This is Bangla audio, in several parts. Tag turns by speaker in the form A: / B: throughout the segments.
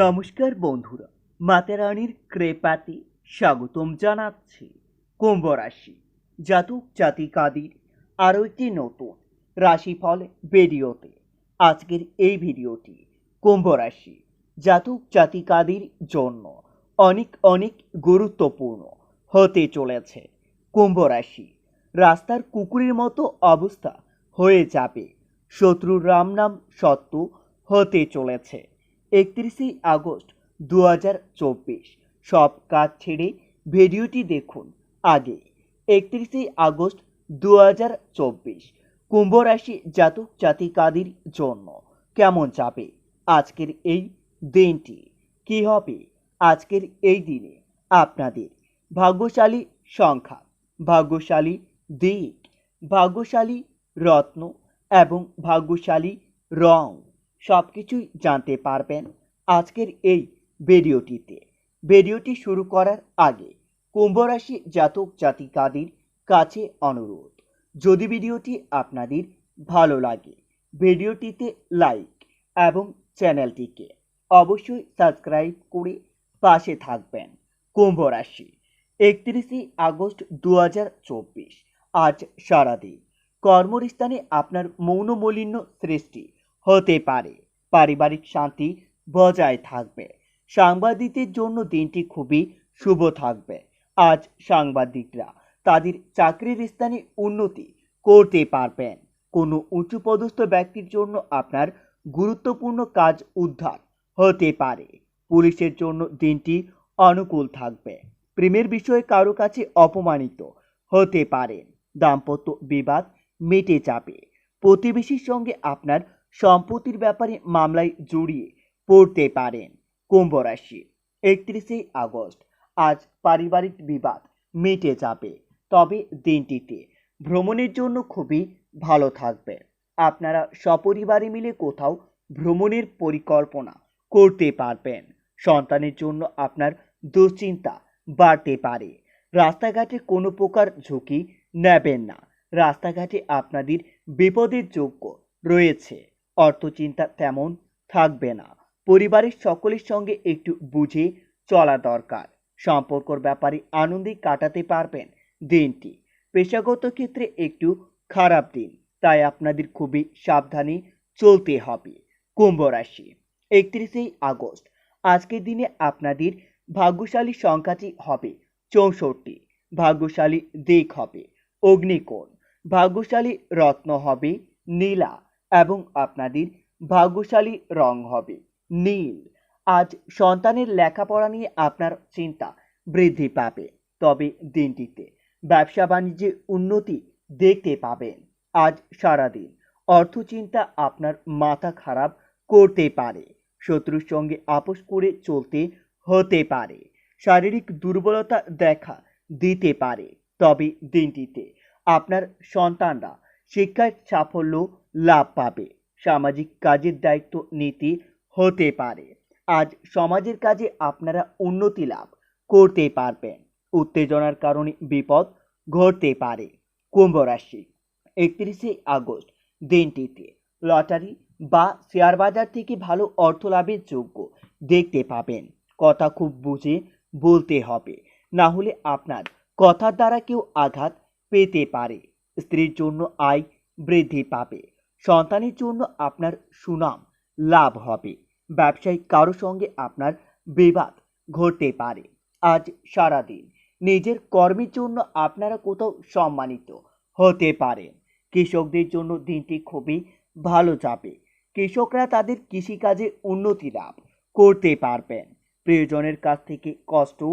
A: নমস্কার বন্ধুরা মাতারানির কৃপাতে স্বাগতম জানাচ্ছি কুম্ভ রাশি জাতক জাতিকাদের আরও একটি নতুন রাশিফল ভিডিওতে। আজকের এই ভিডিওটি কুম্ভ রাশি জাতক জাতিকাদের জন্য অনেক অনেক গুরুত্বপূর্ণ হতে চলেছে। কুম্ভ রাশি রাস্তার কুকুরের মতো অবস্থা হয়ে যাবে, শত্রুর রাম নাম সত্য হতে চলেছে। একত্রিশে আগস্ট দু হাজার চব্বিশ। সব কাজ ছেড়ে ভিডিওটি দেখুন। আগে, একত্রিশে আগস্ট দু হাজার চব্বিশ, কুম্ভ রাশি জাতক জাতিকাদের জন্য কেমন যাবে? আজকের এই দিনটি কি হবে? আজকের এই দিনে আপনাদের ভাগ্যশালী সংখ্যা, ভাগ্যশালী দিক, ভাগ্যশালী রত্ন এবং ভাগ্যশালী রং সব কিছুই জানতে পারবেন আজকের এই ভিডিওটিতে। ভিডিওটি শুরু করার আগে কুম্ভ রাশি জাতক জাতিকাদের কাছে অনুরোধ, যদি ভিডিওটি আপনাদের ভালো লাগে, ভিডিওটিতে লাইক এবং চ্যানেলটিকে অবশ্যই সাবস্ক্রাইব করে পাশে থাকবেন কুম্ভ রাশি একত্রিশে আগস্ট দু হাজার চব্বিশ। আজ সারাদিন কর্মস্থানে আপনার মৌনমলিন্য সৃষ্টি হতে পারে। পারিবারিক শান্তি বজায় থাকবে। সাংবাদিকদের জন্য দিনটি খুবই শুভ থাকবে। আজ সাংবাদিকরা তাদের চাকরির স্থানে উন্নতি করতে পারবেন। কোনো উঁচুপদস্থ ব্যক্তির জন্য আপনার গুরুত্বপূর্ণ কাজ উদ্ধার হতে পারে। পুলিশের জন্য দিনটি অনুকূল থাকবে। প্রেমের বিষয়ে কারও কাছে অপমানিত হতে পারেন। দাম্পত্য বিবাদ মেটে যাবে। প্রতিবেশীর সঙ্গে আপনার সম্পত্তির ব্যাপারে মামলায় জড়িয়ে পড়তে পারেন কুম্ভ রাশি, একত্রিশে আগস্ট। আজ পারিবারিক বিবাদ মিটে যাবে, তবে দিনটিতে ভ্রমণের জন্য খুবই ভালো থাকবে। আপনারা সপরিবারে মিলে কোথাও ভ্রমণের পরিকল্পনা করতে পারবেন। সন্তানের জন্য আপনার দুশ্চিন্তা বাড়তে পারে। রাস্তাঘাটে কোনো প্রকার ঝুঁকি নেবেন না। রাস্তাঘাটে আপনাদের বিপদের যোগ্য রয়েছে। অর্থচিন্তা তেমন থাকবে না। পরিবারের সকলের সঙ্গে একটু বুঝে চলা দরকার। সম্পর্কর ব্যাপারে আনন্দে কাটাতে পারবেন দিনটি। পেশাগত ক্ষেত্রে একটু খারাপ দিন, তাই আপনাদের খুবই সাবধানে চলতে হবে। কুম্ভ রাশি একত্রিশে আগস্ট। আজকের দিনে আপনাদের ভাগ্যশালী সংখ্যাটি হবে চৌষট্টি। ভাগ্যশালী দিক হবে অগ্নিকোণ। ভাগ্যশালী রত্ন হবে নীলা। এবং আপনাদের ভাগ্যশালী রং হবে। নীল, আজ সন্তানের লেখাপড়া নিয়ে আপনার চিন্তা বৃদ্ধি পাবে। তবে দিনটিতে ব্যবসা বাণিজ্যে উন্নতি দেখতে পাবেন। আজ সারাদিন অর্থচিন্তা আপনার মাথা খারাপ করতে পারে। শত্রুর সঙ্গে আপোষ করে চলতে হতে পারে। শারীরিক দুর্বলতা দেখা দিতে পারে। তবে দিনটিতে আপনার সন্তানরা শিক্ষার সাফল্য লাভ পাবে। সামাজিক কাজের দায়িত্ব নিতে হতে পারে। আজ সমাজের কাজে আপনারা উন্নতি লাভ করতে পারবেন। উত্তেজনার কারণে বিপদ ঘটতে পারে। কুম্ভ রাশি, একত্রিশে আগস্ট দিনটিতে লটারি বা শেয়ার বাজার থেকে ভালো অর্থ লাভের যোগ্য দেখতে পাবেন। কথা খুব বুঝে বলতে হবে। না হলে আপনার কথার দ্বারা কেউ আঘাত পেতে পারে। স্ত্রীর জন্য আয় বৃদ্ধি পাবে। সন্তানের জন্য আপনার সুনাম লাভ হবে। ব্যবসায়িক কারও সঙ্গে আপনার বিবাদ ঘটতে পারে। আজ সারাদিন নিজের কর্মের জন্য আপনারা কোথাও সম্মানিত হতে পারেন কৃষকদের জন্য দিনটি খুবই ভালো যাবে। কৃষকরা তাদের কৃষিকাজে উন্নতি লাভ করতে পারবেন। প্রিয়জনের কাছ থেকে কষ্ট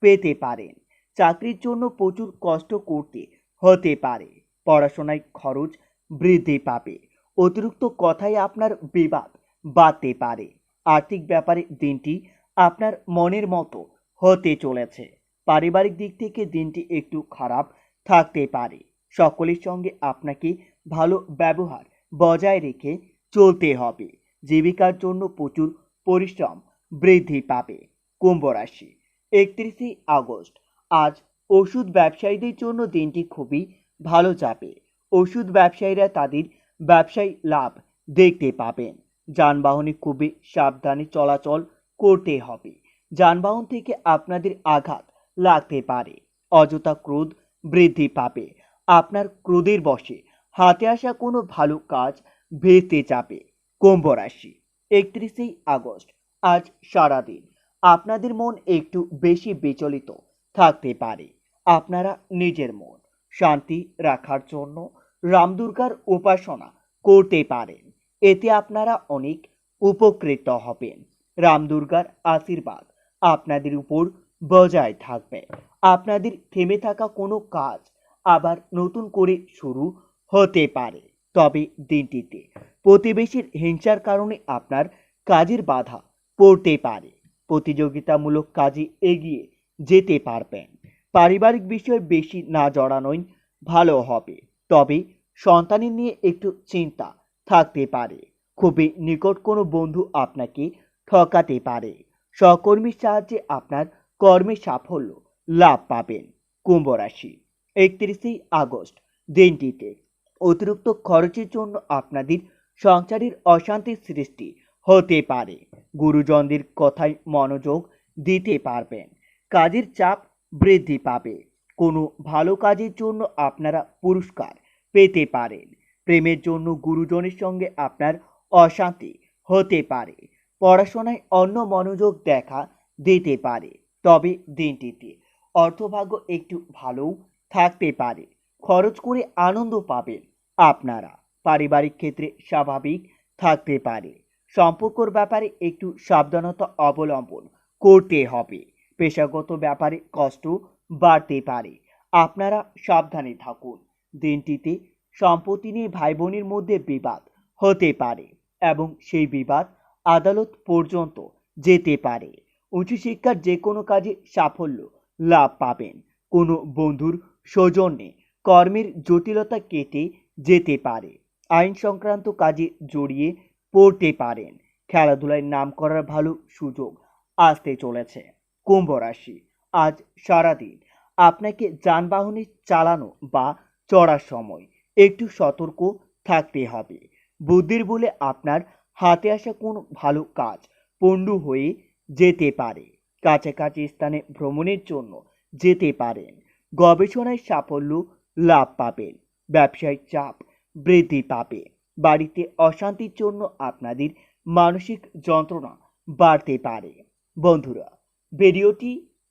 A: পেতে পারেন। চাকরির জন্য প্রচুর কষ্ট করতে হতে পারে। পড়াশোনায় খরচ বৃদ্ধি পাবে। অতিরিক্ত কথাই আপনার বিবাদ বাড়তে পারে। আর্থিক ব্যাপারে দিনটি আপনার মনের মতো হতে চলেছে। পারিবারিক দিক থেকে দিনটি একটু খারাপ থাকতে পারে। সকলের সঙ্গে আপনাকে ভালো ব্যবহার বজায় রেখে চলতে হবে। জীবিকার জন্য প্রচুর পরিশ্রম বৃদ্ধি পাবে। কুম্ভ রাশি, একত্রিশে আগস্ট। আজ ওষুধ ব্যবসায়ীদের জন্য দিনটি খুবই ভালো যাবে। ওষুধ ব্যবসায়ীরা তাদের ব্যবসায়ী লাভ দেখতে পাবেন। যানবাহনে খুবই সাবধানে চলাচল করতে হবে। যানবাহন থেকে আপনাদের আঘাত লাগতে পারে। অযথা ক্রোধ বৃদ্ধি পাবে। আপনার ক্রোধের বশে হাতে আসা কোনো ভালো কাজ ভেস্তে যাবে। কুম্ভ রাশি একত্রিশে আগস্ট, আজ সারাদিন। আপনাদের মন একটু বেশি বিচলিত থাকতে পারে। আপনারা নিজের মন শান্তি রাখার জন্য রামদুর্গার উপাসনা করতে পারেন। এতে আপনারা অনেক উপকৃত হবেন। রামদুর্গার আশীর্বাদ আপনাদের উপর বজায় থাকবে। আপনাদের থেমে থাকা কোনো কাজ আবার নতুন করে শুরু হতে পারে। তবে দিনটিতে প্রতিবেশীর হিংসার কারণে আপনার কাজের বাধা পড়তে পারে। প্রতিযোগিতামূলক কাজে এগিয়ে যেতে পারবেন। পারিবারিক বিষয়ে বেশি না জড়ানোই ভালো হবে। তবে সন্তানের নিয়ে একটু চিন্তা থাকতে পারে। খুবই নিকট কোনো বন্ধু আপনাকে ঠকাতে পারে। সহকর্মীর সাহায্যে আপনার কর্মে সাফল্য লাভ পাবেন। কুম্ভ রাশি, একত্রিশে আগস্ট দিনটিতে। অতিরিক্ত খরচের জন্য আপনাদের সংসারের অশান্তির সৃষ্টি হতে পারে। গুরুজনদের কথায় মনোযোগ দিতে পারবেন। কাজের চাপ বৃদ্ধি পাবে। কোনো ভালো কাজের জন্য আপনারা পুরস্কার পেতে পারেন। প্রেমের জন্য গুরুজনের সঙ্গে আপনার অশান্তি হতে পারে। পড়াশোনায় অন্য মনোযোগ দেখা দিতে পারে। তবে দিনটিতে অর্থভাগ্য একটু ভালোও থাকতে পারে। খরচ করে আনন্দ পাবেন আপনারা। পারিবারিক ক্ষেত্রে স্বাভাবিক থাকতে পারে। সম্পর্কর ব্যাপারে একটু সাবধানতা অবলম্বন করতে হবে। পেশাগত ব্যাপারে কষ্ট বাড়তে পারে। আপনারা সাবধানে থাকুন। দিনটিতে সম্পত্তি নিয়ে ভাই বোনের মধ্যে বিবাদ হতে পারে এবং সেই বিবাদ আদালত পর্যন্ত যেতে পারে। উচ্চশিক্ষার যে কোনো কাজে সাফল্য লাভ পাবেন। কোনো বন্ধুর সৌজন্যে কর্মের জটিলতা কেটে যেতে পারে। আইন সংক্রান্ত কাজে জড়িয়ে পড়তে পারেন। খেলাধুলায় নাম করার ভালো সুযোগ আসতে চলেছে। কুম্ভ রাশি। আজ সারাদিন আপনাকে যানবাহনে চালানো বা চড়ার সময় একটু সতর্ক থাকতে হবে। বুদ্ধির বলে আপনার হাতে আসা কোনো ভালো কাজ পণ্ডু হয়ে যেতে পারে। কাছাকাছি স্থানে ভ্রমণের জন্য যেতে পারেন। গবেষণায় সাফল্য লাভ পাবেন। ব্যবসায়িক চাপ বৃদ্ধি পাবে। বাড়িতে অশান্তির জন্য আপনাদের মানসিক যন্ত্রণা বাড়তে পারে। বন্ধুরা, ভিডিওটি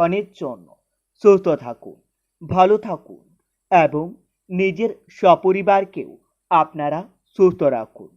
A: ততক্ষণের জন্য। সুস্থ থাকুন ভালো থাকুন এবং নিজের সপরিবারকেও আপনারা সুস্থ রাখুন।